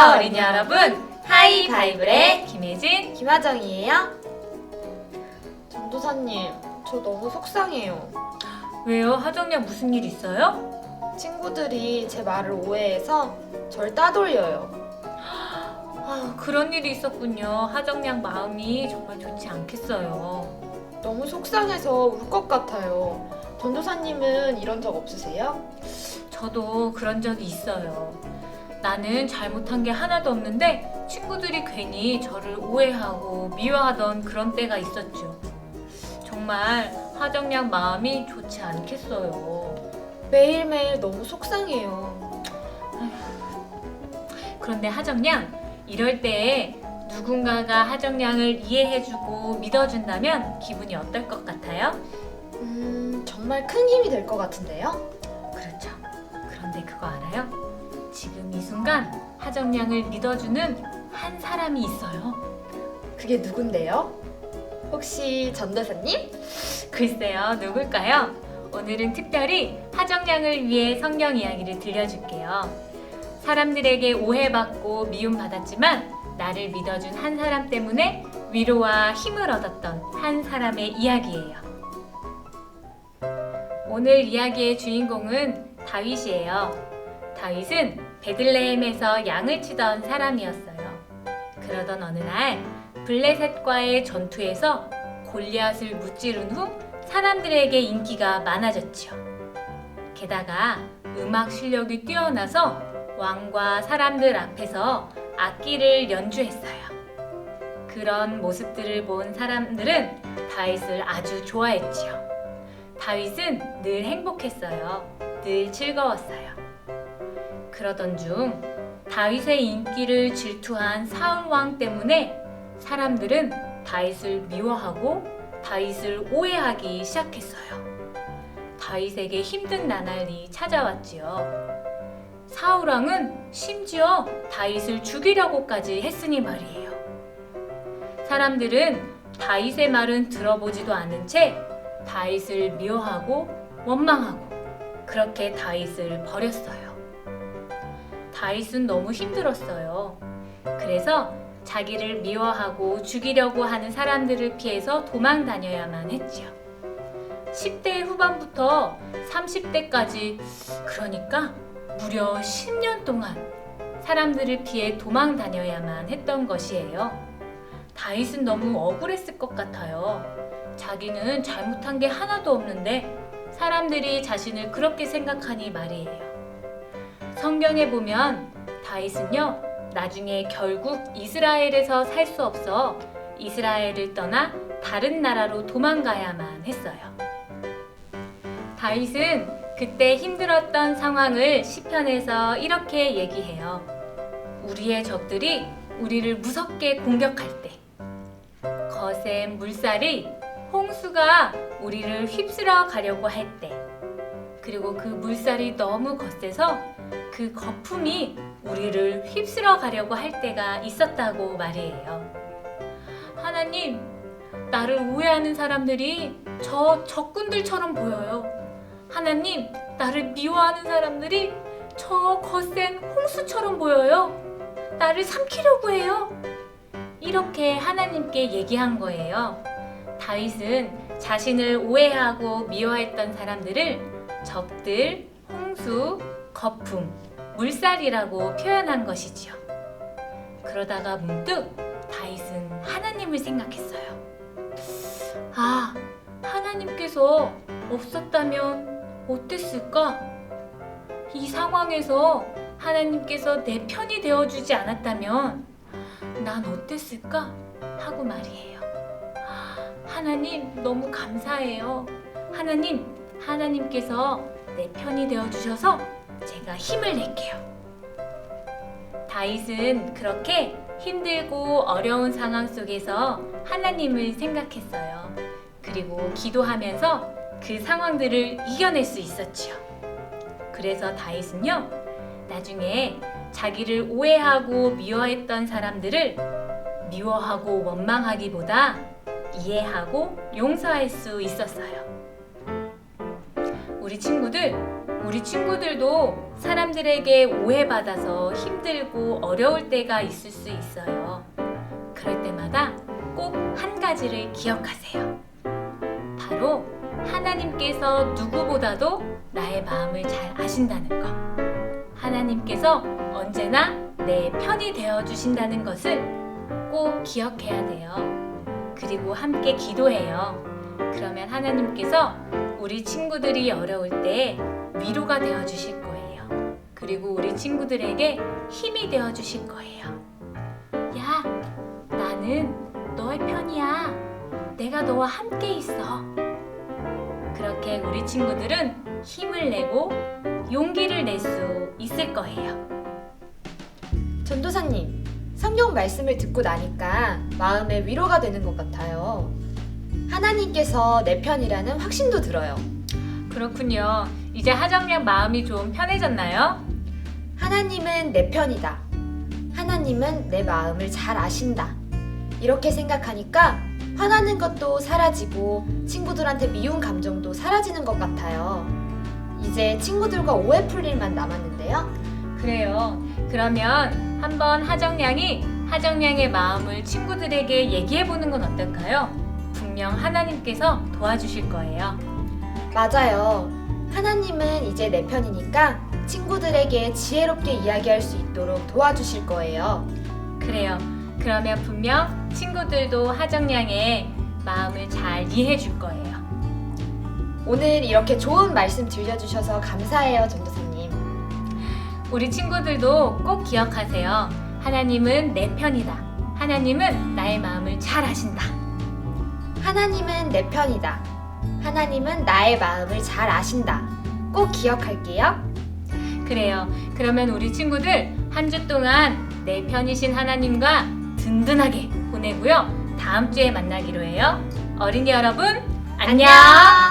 안녕하세요 어린이 여러분 하이바이블의 김혜진 김하정이에요. 전도사님, 저 너무 속상해요. 왜요? 하정양 무슨 일 있어요? 친구들이 제 말을 오해해서 절 따돌려요. 아 그런 일이 있었군요 하정양 마음이 정말 좋지 않겠어요 너무 속상해서 울 것 같아요. 전도사님은 이런 적 없으세요? 저도 그런 적이 있어요 나는 잘못한 게 하나도 없는데 친구들이 괜히 저를 오해하고 미워하던 그런 때가 있었죠 정말 하정양 마음이 좋지 않겠어요 매일매일 너무 속상해요. 그런데 하정양 이럴 때 누군가가 하정양을 이해해주고 믿어준다면 기분이 어떨 것 같아요? 음, 정말 큰 힘이 될 것 같은데요? 그렇죠. 그런데 그거 알아요? 이 순간 하정양을 믿어주는 한 사람이 있어요. 그게 누군데요? 혹시 전도사님? 글쎄요, 누굴까요? 오늘은 특별히 하정양을 위해 성경 이야기를 들려줄게요. 사람들에게 오해받고 미움받았지만 나를 믿어준 한 사람 때문에 위로와 힘을 얻었던 한 사람의 이야기예요. 오늘 이야기의 주인공은 다윗이에요. 다윗은 베들레헴에서 양을 치던 사람이었어요. 그러던 어느 날 블레셋과의 전투에서 골리앗을 무찌른 후 사람들에게 인기가 많아졌지요. 게다가 음악 실력이 뛰어나서 왕과 사람들 앞에서 악기를 연주했어요. 그런 모습들을 본 사람들은 다윗을 아주 좋아했지요. 다윗은 늘 행복했어요. 늘 즐거웠어요. 그러던 중 다윗의 인기를 질투한 사울 왕 때문에 사람들은 다윗을 미워하고 다윗을 오해하기 시작했어요. 다윗에게 힘든 나날이 찾아왔지요. 사울 왕은 심지어 다윗을 죽이려고까지 했으니 말이에요. 사람들은 다윗의 말은 들어보지도 않은 채 다윗을 미워하고 원망하고 그렇게 다윗을 버렸어요. 다윗은 너무 힘들었어요. 그래서 자기를 미워하고 죽이려고 하는 사람들을 피해서 도망 다녀야만 했지요. 10대 후반부터 30대까지 그러니까 무려 10년 동안 사람들을 피해 도망 다녀야만 했던 것이에요. 다윗은 너무 억울했을 것 같아요. 자기는 잘못한 게 하나도 없는데 사람들이 자신을 그렇게 생각하니 말이에요. 성경에 보면 다윗은요, 나중에 결국 이스라엘에서 살 수 없어 이스라엘을 떠나 다른 나라로 도망가야만 했어요. 다윗은 그때 힘들었던 상황을 시편에서 이렇게 얘기해요. 우리의 적들이 우리를 무섭게 공격할 때, 거센 물살이 홍수가 우리를 휩쓸어 가려고 할 때, 그리고 그 물살이 너무 거세서 그 거품이 우리를 휩쓸어 가려고 할 때가 있었다고 말이에요. 하나님, 나를 오해하는 사람들이 저 적군들처럼 보여요. 하나님, 나를 미워하는 사람들이 저 거센 홍수처럼 보여요. 나를 삼키려고 해요. 이렇게 하나님께 얘기한 거예요. 다윗은 자신을 오해하고 미워했던 사람들을 적들, 홍수, 거품, 물살이라고 표현한 것이지요. 그러다가 문득 다윗은 하나님을 생각했어요. 아, 하나님께서 없었다면 어땠을까? 이 상황에서 하나님께서 내 편이 되어주지 않았다면 난 어땠을까? 하고 말이에요. 하나님 너무 감사해요. 하나님, 하나님께서 내 편이 되어주셔서 제가 힘을 낼게요. 다윗은 그렇게 힘들고 어려운 상황 속에서 하나님을 생각했어요. 그리고 기도하면서 그 상황들을 이겨낼 수 있었지요. 그래서 다윗은요, 나중에 자기를 오해하고 미워했던 사람들을 미워하고 원망하기보다 이해하고 용서할 수 있었어요. 우리 친구들, 우리 친구들도 사람들에게 오해받아서 힘들고 어려울 때가 있을 수 있어요. 그럴 때마다 꼭 한 가지를 기억하세요. 바로 하나님께서 누구보다도 나의 마음을 잘 아신다는 것. 하나님께서 언제나 내 편이 되어 주신다는 것을 꼭 기억해야 돼요. 그리고 함께 기도해요. 그러면 하나님께서 우리 친구들이 어려울 때 위로가 되어 주실 거예요. 그리고 우리 친구들에게 힘이 되어 주실 거예요. 야, 나는 너의 편이야. 내가 너와 함께 있어. 그렇게 우리 친구들은 힘을 내고 용기를 낼 수 있을 거예요. 전도사님, 성경 말씀을 듣고 나니까 마음에 위로가 되는 것 같아요. 하나님께서 내 편이라는 확신도 들어요. 그렇군요. 이제 하정양 마음이 좀 편해졌나요? 하나님은 내 편이다. 하나님은 내 마음을 잘 아신다. 이렇게 생각하니까 화나는 것도 사라지고 친구들한테 미운 감정도 사라지는 것 같아요. 이제 친구들과 오해 풀 일만 남았는데요. 그래요. 그러면 한번 하정양이 하정양의 마음을 친구들에게 얘기해 보는 건 어떨까요? 분명 하나님께서 도와주실 거예요. 맞아요. 하나님은 이제 내 편이니까 친구들에게 지혜롭게 이야기할 수 있도록 도와주실 거예요. 그래요. 그러면 분명 친구들도 하정양의 마음을 잘 이해해 줄 거예요. 오늘 이렇게 좋은 말씀 들려주셔서 감사해요, 전도사님. 우리 친구들도 꼭 기억하세요. 하나님은 내 편이다. 하나님은 나의 마음을 잘 아신다. 하나님은 내 편이다. 하나님은 나의 마음을 잘 아신다. 꼭 기억할게요. 그래요. 그러면 우리 친구들 한 주 동안 내 편이신 하나님과 든든하게 보내고요. 다음 주에 만나기로 해요. 어린이 여러분, 안녕! 안녕.